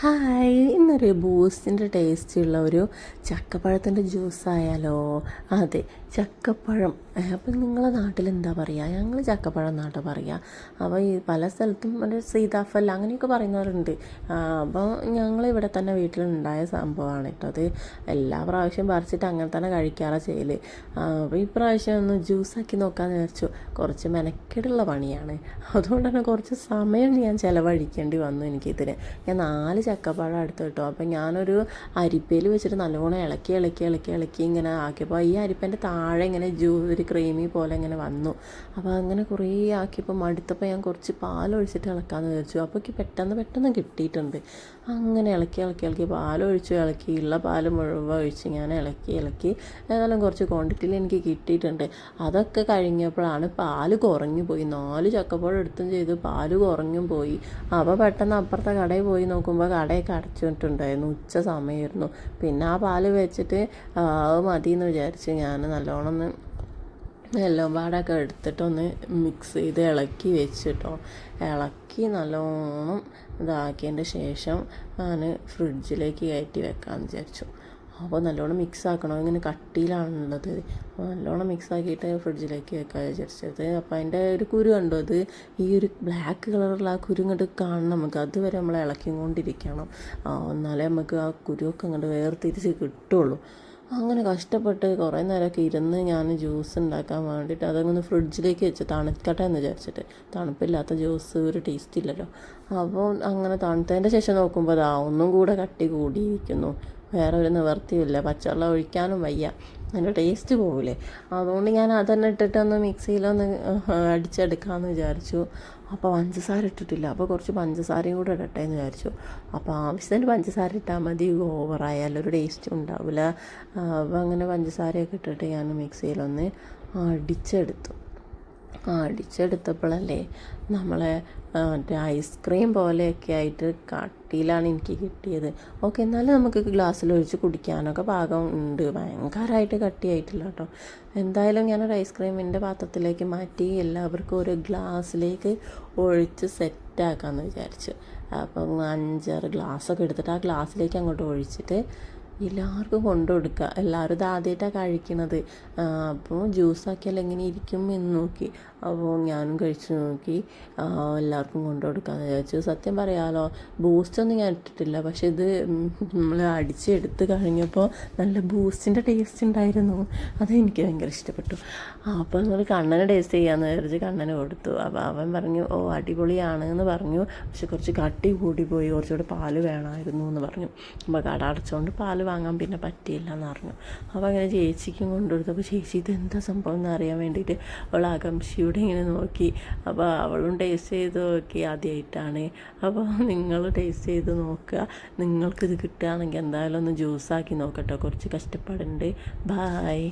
Hi ഇന്നൊരു ബൂസ്റ്റിന്റെ ടേസ്റ്റുള്ള ഒരു ചക്കപ്പഴത്തിന്റെ ജ്യൂസ് ആയാലോ അതെ ചക്കപ്പഴം. അപ്പം നിങ്ങളെ നാട്ടിൽ എന്താ പറയുക ഞങ്ങൾ ചക്കപ്പഴം എന്നാട്ടോ പറയുക അപ്പോൾ ഈ പല സ്ഥലത്തും ഒരു സീതാഫൽ അങ്ങനെയൊക്കെ പറയുന്നവരുണ്ട്. അപ്പോൾ ഞങ്ങൾ ഇവിടെ തന്നെ വീട്ടിലുണ്ടായ സംഭവമാണ് കേട്ടോ. അത് എല്ലാ പ്രാവശ്യം പറിച്ചിട്ട് അങ്ങനെ തന്നെ കഴിക്കാറാണ് ചെയ്യൽ അപ്പോൾ ഈ പ്രാവശ്യം ഒന്ന് ജ്യൂസാക്കി നോക്കാമെന്ന് വിചാരിച്ചു. കുറച്ച് മെനക്കെടുള്ള പണിയാണ്. അതുകൊണ്ട് തന്നെ കുറച്ച് സമയം ഞാൻ ചിലവഴിക്കേണ്ടി വന്നു എനിക്കിതിന്. ഞാൻ നാല് ചക്കപ്പഴം എടുത്തു കേട്ടോ അപ്പം ഞാനൊരു അരിപ്പയിൽ വെച്ചിട്ട് നല്ലോണം ഇളക്കി ഇളക്കി ഇളക്കി ഇളക്കി ഇങ്ങനെ ആക്കിയപ്പോൾ ഈ അരിപ്പേന്റെ താഴെ ഇങ്ങനെ ജ്യൂ ഒരു ക്രീമി പോലെ ഇങ്ങനെ വന്നു. അപ്പോൾ അങ്ങനെ കുറേ ആക്കിയപ്പോൾ മടുത്തപ്പോൾ ഞാൻ കുറച്ച് പാലൊഴിച്ചിട്ട് ഇളക്കാമെന്ന് വിചാരിച്ചു. അപ്പോൾ എനിക്ക് പെട്ടെന്ന് പെട്ടെന്ന് കിട്ടിയിട്ടുണ്ട്. അങ്ങനെ ഇളക്കി ഇളക്കി ഇളക്കി പാലൊഴിച്ചു ഇളക്കി ഉള്ള പാൽ മുഴുവൻ ഒഴിച്ച് ഞാൻ ഇളക്കി ഇളക്കി ഏതായാലും കുറച്ച് ക്വാണ്ടിറ്റിയിൽ എനിക്ക് കിട്ടിയിട്ടുണ്ട്. അതൊക്കെ കഴിഞ്ഞപ്പോഴാണ് പാൽ കുറഞ്ഞു പോയി. നാല് ചക്കപ്പഴം എടുത്തും ചെയ്തു. പാൽ കുറഞ്ഞും പോയി. അപ്പോൾ പെട്ടെന്ന് അപ്പുറത്തെ കടയിൽ പോയി നോക്കുമ്പോൾ കടയൊക്കെ അടച്ചിട്ടുണ്ടായിരുന്നു. ഉച്ച സമയമായിരുന്നു. പിന്നെ ആ പാൽ വെച്ചിട്ട് അത് മതി എന്ന് വിചാരിച്ച് ഞാൻ നല്ലോണം ഒന്ന് എല്ലാം പാടൊക്കെ എടുത്തിട്ടൊന്ന് മിക്സ് ചെയ്ത് ഇളക്കി വെച്ചിട്ടോ. ഇളക്കി നല്ലോണം ഇതാക്കിയതിന്റെ ശേഷം ഞാൻ ഫ്രിഡ്ജിലേക്ക് കയറ്റി വെക്കാമെന്ന് വിചാരിച്ചു. അപ്പോൾ നല്ലോണം മിക്സ് ആക്കണം? ഇങ്ങനെ കട്ടിയിലാണുള്ളത്. അപ്പോൾ നല്ലോണം മിക്സ് ആക്കിയിട്ട് ഫ്രിഡ്ജിലേക്ക് വെക്കാൻ വിചാരിച്ചത് അപ്പോൾ അതിന്റെ ഒരു കുരു കണ്ടു? അത് ഈ ഒരു ബ്ലാക്ക് കളറുള്ള ആ കുരു ഇങ്ങോട്ട് കാണണം നമുക്ക്. അതുവരെ നമ്മൾ ഇളക്കി കൊണ്ടിരിക്കണം എന്നാലേ നമുക്ക് ആ കുരുവൊക്കെ അങ്ങോട്ട് വേർതിരിച്ച് കിട്ടുള്ളൂ. അങ്ങനെ കഷ്ടപ്പെട്ട് കുറേ നേരമൊക്കെ ഇരുന്ന് ഞാൻ ജ്യൂസ് ഉണ്ടാക്കാൻ വേണ്ടിയിട്ട് അതങ്ങനെ ഫ്രിഡ്ജിലേക്ക് വെച്ച് തണുക്കട്ടെ എന്ന് വിചാരിച്ചിട്ട്. തണുപ്പില്ലാത്ത ജ്യൂസ് ഒരു ടേസ്റ്റ് ഇല്ലല്ലോ. അപ്പോൾ അങ്ങനെ തണുത്തതിന്റെ ശേഷം നോക്കുമ്പോൾ അതാ ഒന്നും കൂടെ കട്ടി കൂടിയിരിക്കുന്നു. വേറെ ഒരു നിവർത്തിയില്ല പച്ചവെള്ളം ഒഴിക്കാനും വയ്യ. അതിന്റെ ടേസ്റ്റ് പോകില്ലേ അതുകൊണ്ട് ഞാൻ അതന്നെ ഇട്ടിട്ടൊന്ന് മിക്സിയിലൊന്ന് അടിച്ചെടുക്കാമെന്ന് വിചാരിച്ചു. അപ്പോൾ പഞ്ചസാര ഇട്ടിട്ടില്ല. അപ്പോൾ കുറച്ച് പഞ്ചസാരയും കൂടെ ഇടട്ടെ എന്ന് വിചാരിച്ചു. അപ്പോൾ ആവശ്യത്തിന് പഞ്ചസാര ഇട്ടാൽ മതി. ഓവറായാലും ഒരു ടേസ്റ്റും ഉണ്ടാവില്ല അപ്പോൾ അങ്ങനെ പഞ്ചസാരയൊക്കെ ഇട്ടിട്ട് ഞാൻ മിക്സിയിലൊന്ന് അടിച്ചെടുത്തു. അടിച്ചെടുത്തപ്പോഴല്ലേ നമ്മളെ മറ്റേ ഐസ്ക്രീം പോലെയൊക്കെ ആയിട്ട് കട്ടിയിലാണ് എനിക്ക് കിട്ടിയത്. ഓക്കെ എന്നാലും നമുക്ക് ഗ്ലാസ്സിൽ ഒഴിച്ച് കുടിക്കാനൊക്കെ പാകം ഉണ്ട്. ഭയങ്കരമായിട്ട് കട്ടിയായിട്ടില്ല കേട്ടോ. എന്തായാലും ഞാനൊരു ഐസ്ക്രീമിന്റെ പാത്രത്തിലേക്ക് മാറ്റി എല്ലാവർക്കും ഒരു ഗ്ലാസ്സിലേക്ക് ഒഴിച്ച് സെറ്റാക്കാമെന്ന് വിചാരിച്ചു. അപ്പം അഞ്ചാറ് ഗ്ലാസ്സൊക്കെ എടുത്തിട്ട് ആ ഗ്ലാസ്സിലേക്ക് അങ്ങോട്ട് ഒഴിച്ചിട്ട് എല്ലാവർക്കും കൊണ്ടു കൊടുക്കുക. എല്ലാവരും ഇത് ആദ്യമായിട്ടാണ് കഴിക്കണത്. അപ്പോൾ ജ്യൂസാക്കിയാൽ എങ്ങനെ ഇരിക്കും എന്ന് നോക്കി. അപ്പോൾ ഞാനും കഴിച്ചു നോക്കി. എല്ലാവർക്കും കൊണ്ടു കൊടുക്കാമെന്ന് വിചാരിച്ചു. സത്യം പറയാമല്ലോ ബൂസ്റ്റൊന്നും ഞാൻ ഇട്ടിട്ടില്ല. പക്ഷേ ഇത് നമ്മൾ അടിച്ചെടുത്ത് കഴിഞ്ഞപ്പോൾ നല്ല ബൂസ്റ്റിന്റെ ടേസ്റ്റ് ഉണ്ടായിരുന്നു. അത് എനിക്ക് ഭയങ്കര ഇഷ്ടപ്പെട്ടു. അപ്പോൾ നിങ്ങൾ കണ്ണന് ടേസ്റ്റ് ചെയ്യാമെന്ന് വിചാരിച്ച് കണ്ണന് കൊടുത്തു. അപ്പോൾ അവൻ പറഞ്ഞു ഓ അടിപൊളിയാണ് എന്ന് പറഞ്ഞു. പക്ഷെ കുറച്ച് കട്ടി കൂടിപ്പോയി കുറച്ചുകൂടെ പാൽ വേണമായിരുന്നു എന്ന് പറഞ്ഞു. അപ്പോൾ കട അടച്ചുകൊണ്ട് പാൽ വാങ്ങാൻ പിന്നെ പറ്റിയില്ല എന്ന് പറഞ്ഞു അപ്പോൾ അങ്ങനെ ചേച്ചിക്കും കൊണ്ടുകൊടുത്തു. അപ്പോൾ ചേച്ചി ഇത് എന്താ സംഭവം എന്ന് അറിയാൻ വേണ്ടിയിട്ട് അവൾ ആകാംക്ഷയോടെ ഇങ്ങനെ നോക്കി. അപ്പോൾ അവളും ടേസ്റ്റ് ചെയ്ത് നോക്കി. ആദ്യമായിട്ടാണ് അപ്പോൾ നിങ്ങൾ ടേസ്റ്റ് ചെയ്ത് നോക്കുക. നിങ്ങൾക്കിത് കിട്ടുകയാണെങ്കിൽ എന്തായാലും ഒന്ന് ജ്യൂസാക്കി നോക്കട്ടോ. കുറച്ച് കഷ്ടപ്പാടുണ്ട്. ബായ്